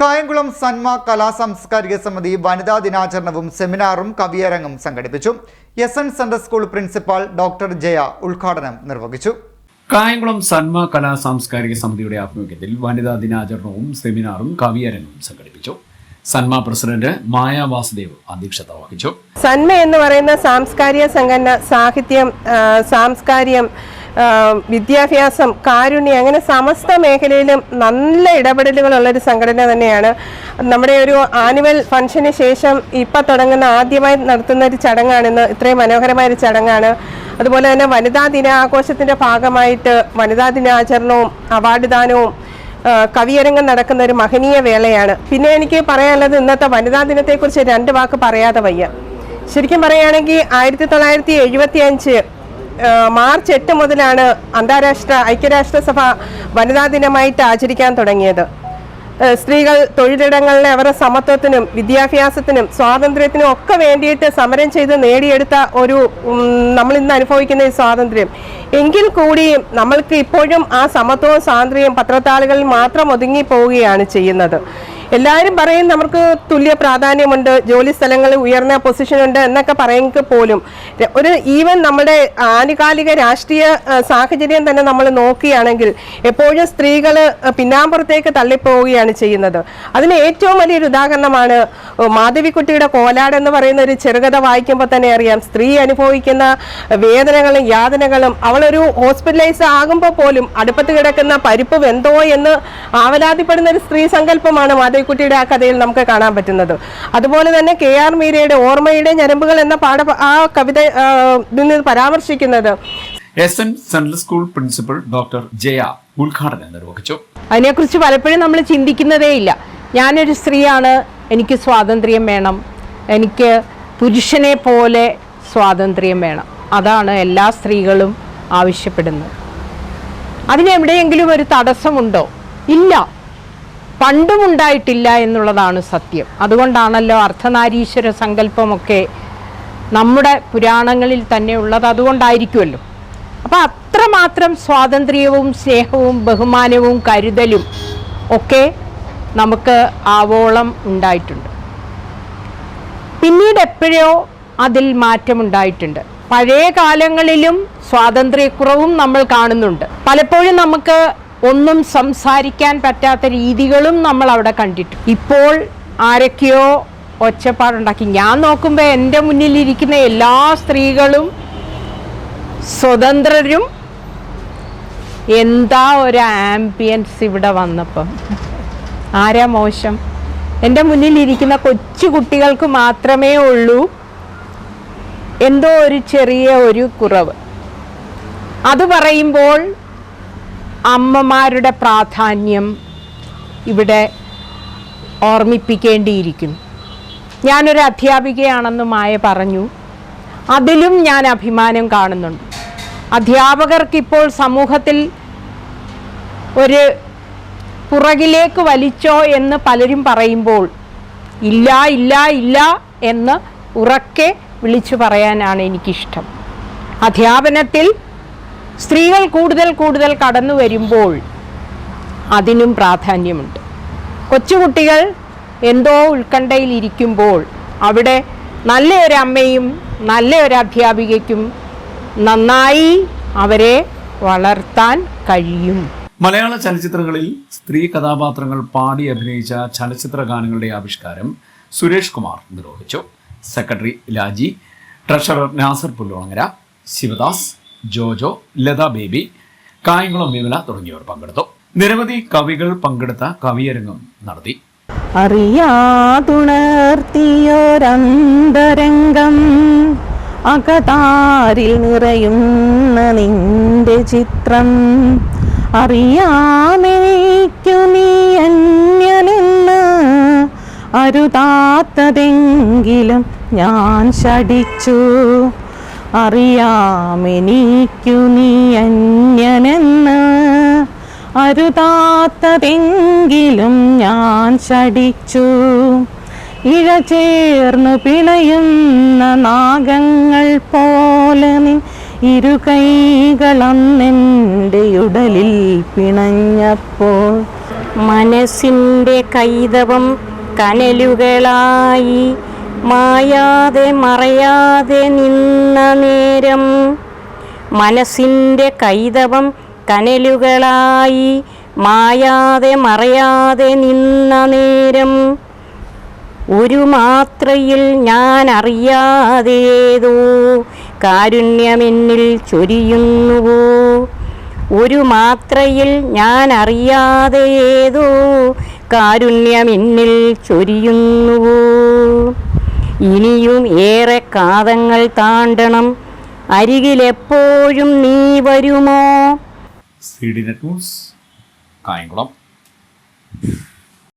കായംകുളം സന്മ കലാ സാംസ്കാരിക സമിതി വനിതാ ദിനാചരണവും സെമിനാറും കവിയരങ്ങും സംഘടിപ്പിച്ചു. S N central school principal doctor Jaya ഉദ്ഘാടനം നിർവഹിച്ചു. കായംകുളം സന്മ കലാ സാംസ്കാരിക സമിതിയുടെ ആഭിമുഖ്യത്തിൽ വനിതാ ദിനാചരണവും സെമിനാറും കവിയരങ്ങും സംഘടിപ്പിച്ചു. സന്മ പ്രസിഡന്റ് മായ വാസുദേവ് അധ്യക്ഷത വഹിച്ചു. സന്മ എന്ന് പറയുന്ന സാംസ്കാരിക സംഘടന സാഹിത്യം സാംസ്കാരികം വിദ്യാഭ്യാസം കാരുണ്യം അങ്ങനെ സമസ്ത മേഖലയിലും നല്ല ഇടപെടലുകളുള്ള ഒരു സംഘടന തന്നെയാണ്. നമ്മുടെ ഒരു ആനുവൽ ഫംഗ്ഷന് ശേഷം ഇപ്പം തുടങ്ങുന്ന ആദ്യമായി നടത്തുന്ന ഒരു ചടങ്ങാണിന്ന് ഇത്രയും മനോഹരമായ ഒരു ചടങ്ങാണ്. അതുപോലെ തന്നെ വനിതാ ദിനാഘോഷത്തിന്റെ ഭാഗമായിട്ട് വനിതാ ദിനാചരണവും അവാർഡ് ദാനവും കവിയരങ്ങം നടക്കുന്ന ഒരു മഹനീയ വേളയാണ്. പിന്നെ എനിക്ക് പറയാനുള്ളത് ഇന്നത്തെ വനിതാ ദിനത്തെക്കുറിച്ച് രണ്ട് വാക്ക് പറയാതെ വയ്യ. ശരിക്കും പറയുകയാണെങ്കിൽ ആയിരത്തി തൊള്ളായിരത്തി എഴുപത്തി അഞ്ച് മാർച്ച് എട്ട് മുതലാണ് അന്താരാഷ്ട്ര ഐക്യരാഷ്ട്രസഭ വനിതാ ദിനമായിട്ട് ആചരിക്കാൻ തുടങ്ങിയത്. സ്ത്രീകൾ തൊഴിലിടങ്ങളിലെ അവരുടെ സമത്വത്തിനും വിദ്യാഭ്യാസത്തിനും സ്വാതന്ത്ര്യത്തിനും ഒക്കെ വേണ്ടിയിട്ട് സമരം ചെയ്ത് നേടിയെടുത്ത ഒരു നമ്മൾ ഇന്ന് അനുഭവിക്കുന്ന ഈ സ്വാതന്ത്ര്യം. എങ്കിൽ കൂടിയും നമ്മൾക്ക് ഇപ്പോഴും ആ സമത്വവും സ്വാതന്ത്ര്യവും പത്രത്താളുകളിൽ മാത്രം ഒതുങ്ങി പോവുകയാണ് ചെയ്യുന്നത്. എല്ലാവരും പറയും നമുക്ക് തുല്യ പ്രാധാന്യമുണ്ട് ജോലി സ്ഥലങ്ങളിൽ ഉയർന്ന പൊസിഷൻ ഉണ്ട് എന്നൊക്കെ പറയുമെങ്കിൽ പോലും ഒരു ഈവൻ നമ്മുടെ ആനുകാലിക രാഷ്ട്രീയ സാഹചര്യം തന്നെ നമ്മൾ നോക്കുകയാണെങ്കിൽ എപ്പോഴും സ്ത്രീകൾ പിന്നാമ്പുറത്തേക്ക് തള്ളിപ്പോവുകയാണ് ചെയ്യുന്നത്. അതിന് ഏറ്റവും വലിയൊരു ഉദാഹരണമാണ് മാധവിക്കുട്ടിയുടെ കോലാട് എന്ന് പറയുന്ന ഒരു ചെറുകഥ വായിക്കുമ്പോൾ തന്നെ അറിയാം. സ്ത്രീ അനുഭവിക്കുന്ന വേദനകളും യാതനകളും അവളൊരു ഹോസ്പിറ്റലൈസ് ആകുമ്പോൾ പോലും അടുപ്പത്ത് കിടക്കുന്ന പരിപ്പ് വെന്തോ എന്ന് ആവലാതിപ്പെടുന്ന ഒരു സ്ത്രീ സങ്കല്പമാണ് മാധവിക്കുട്ടിയുടെ ആ കഥയിൽ നമുക്ക് കാണാൻ പറ്റുന്നത്. അതുപോലെ തന്നെ കെ ആർ മീരയുടെ ഓർമ്മയുടെ ഞരമ്പുകൾ എന്ന പാഠ ആ കവിത നിന്ന് പരാമർശിക്കുന്നത്. S N central school principal doctor Jaya ഉദ്ഘാടനം നിർവഹിച്ചു. അതിനെക്കുറിച്ച് പലപ്പോഴും നമ്മൾ ചിന്തിക്കുന്നതേ ഇല്ല. ഞാനൊരു സ്ത്രീയാണ് എനിക്ക് സ്വാതന്ത്ര്യം വേണം. എനിക്ക് പുരുഷനെ പോലെ സ്വാതന്ത്ര്യം വേണം. അതാണ് എല്ലാ സ്ത്രീകളും ആവശ്യപ്പെടുന്നത്. അതിനെവിടെയെങ്കിലും ഒരു തടസ്സമുണ്ടോ? ഇല്ല. പണ്ടും ഉണ്ടായിട്ടില്ല എന്നുള്ളതാണ് സത്യം. അതുകൊണ്ടാണല്ലോ അർദ്ധനാരീശ്വര സങ്കല്പമൊക്കെ നമ്മുടെ പുരാണങ്ങളിൽ തന്നെ ഉള്ളത് അതുകൊണ്ടായിരിക്കുമല്ലോ. അപ്പം അത്രമാത്രം സ്വാതന്ത്ര്യവും സ്നേഹവും ബഹുമാനവും കരുതലും ഒക്കെ നമുക്ക് ആവോളം ഉണ്ടായിട്ടുണ്ട്. പിന്നീട് എപ്പോഴോ അതിൽ മാറ്റമുണ്ടായിട്ടുണ്ട്. പഴയ കാലങ്ങളിലും സ്വാതന്ത്ര്യക്കുറവും നമ്മൾ കാണുന്നുണ്ട്. പലപ്പോഴും നമുക്ക് ഒന്നും സംസാരിക്കാൻ പറ്റാത്ത രീതികളും നമ്മൾ അവിടെ കണ്ടിട്ടു. ഇപ്പോൾ ആരൊക്കെയോ ഒച്ചപ്പാടുണ്ടാക്കി. ഞാൻ നോക്കുമ്പോൾ എന്റെ മുന്നിലിരിക്കുന്ന എല്ലാ സ്ത്രീകളും സ്വതന്ത്രരും. എന്താ ഒരു ആംബിയൻസ് ഇവിടെ വന്നപ്പം? ആരാ മോശം? എന്റെ മുന്നിലിരിക്കുന്ന കൊച്ചു കുട്ടികൾക്ക് മാത്രമേ ഉള്ളൂ. എന്തോ ഒരു ചെറിയ ഒരു കുറവ്. അത് പറയുമ്പോൾ അമ്മമാരുടെ പ്രാധാന്യം ഇവിടെ ഓർമ്മിപ്പിക്കേണ്ടിയിരിക്കും ഞാനൊരു അധ്യാപികയാണെന്ന് മായ പറഞ്ഞു. അതിലും ഞാൻ അഭിമാനം കാണുന്നുണ്ട്. അധ്യാപകർക്കിപ്പോൾ സമൂഹത്തിൽ ഒരു പുറകിലേക്ക് വലിച്ചോ എന്ന് പലരും പറയുമ്പോൾ ഇല്ല ഇല്ല ഇല്ല എന്ന് ഉറക്കെ വിളിച്ചു പറയാനാണ് എനിക്കിഷ്ടം. അധ്യാപനത്തിൽ സ്ത്രീകൾ കൂടുതൽ കൂടുതൽ കടന്നു വരുമ്പോൾ അതിനും പ്രാധാന്യമുണ്ട്. കൊച്ചുകുട്ടികൾ എന്തോ ഉത്കണ്ഠയിലിരിക്കുമ്പോൾ അവിടെ നല്ലൊരു അമ്മയും നല്ലൊരു അധ്യാപികയ്ക്കും നന്നായി അവരെ വളർത്താൻ കഴിയും. മലയാള ചലച്ചിത്രങ്ങളിൽ സ്ത്രീ കഥാപാത്രങ്ങൾ പാടി അഭിനയിച്ച ചലച്ചിത്ര ഗാനങ്ങളുടെ ആവിഷ്കാരം സുരേഷ് കുമാർ നിർവഹിച്ചു. സെക്രട്ടറി ലാജി ട്രഷറർ നാസർ പുല്ലോളങ്ങര ശിവദാസ് ജോജോ ലത ബേബി കായംകുളം വിമല തുടങ്ങിയവർ പങ്കെടുത്തു. നിരവധി കവികൾ പങ്കെടുത്ത കവിയരങ്ങും നടത്തി. അറിയാതുണർത്തിയൊരന്തരംഗം അകതാരിൽ നിറയുന്ന നിന്റെ ചിത്രം. അറിയാമെനിക്കു നീ അന്യനെന്ന് അരുതാത്തതെങ്കിലും ഞാൻ ശടിച്ചു അറിയാമെനിക്കു നീ അന്യനെന്ന് അരുതാത്തതെങ്കിലും ഞാൻ ശടിച്ചു ഇഴ ചേർന്നു പിണയുന്ന നാഗങ്ങൾ പോലെ നീ കൈകളെന്റെ ഉടലിൽ പിണഞ്ഞപ്പോൾ മനസ്സിന്റെ കൈതവം കനലുകളായി മായാതെ മറയാതെ നിന്ന നേരം മനസ്സിന്റെ കൈതവം കനലുകളായി മായാതെ മറയാതെ നിന്ന നേരം ഒരു മാത്രയിൽ ഞാൻ അറിയാതേതോ കാരുണ്യമെന്നിൽ ചൊരിയുന്നുവോ? ഒരു മാത്രയിൽ ഞാൻ അറിയാതെ ഏതോ കാരുണ്യമെന്നിൽ ചൊരിയുന്നുവോ? ഇനിയും ഏറെ കാതങ്ങൾ താണ്ടണം. അരികിലെപ്പോഴും നീ വരുമോ? C tools Kayamkulam.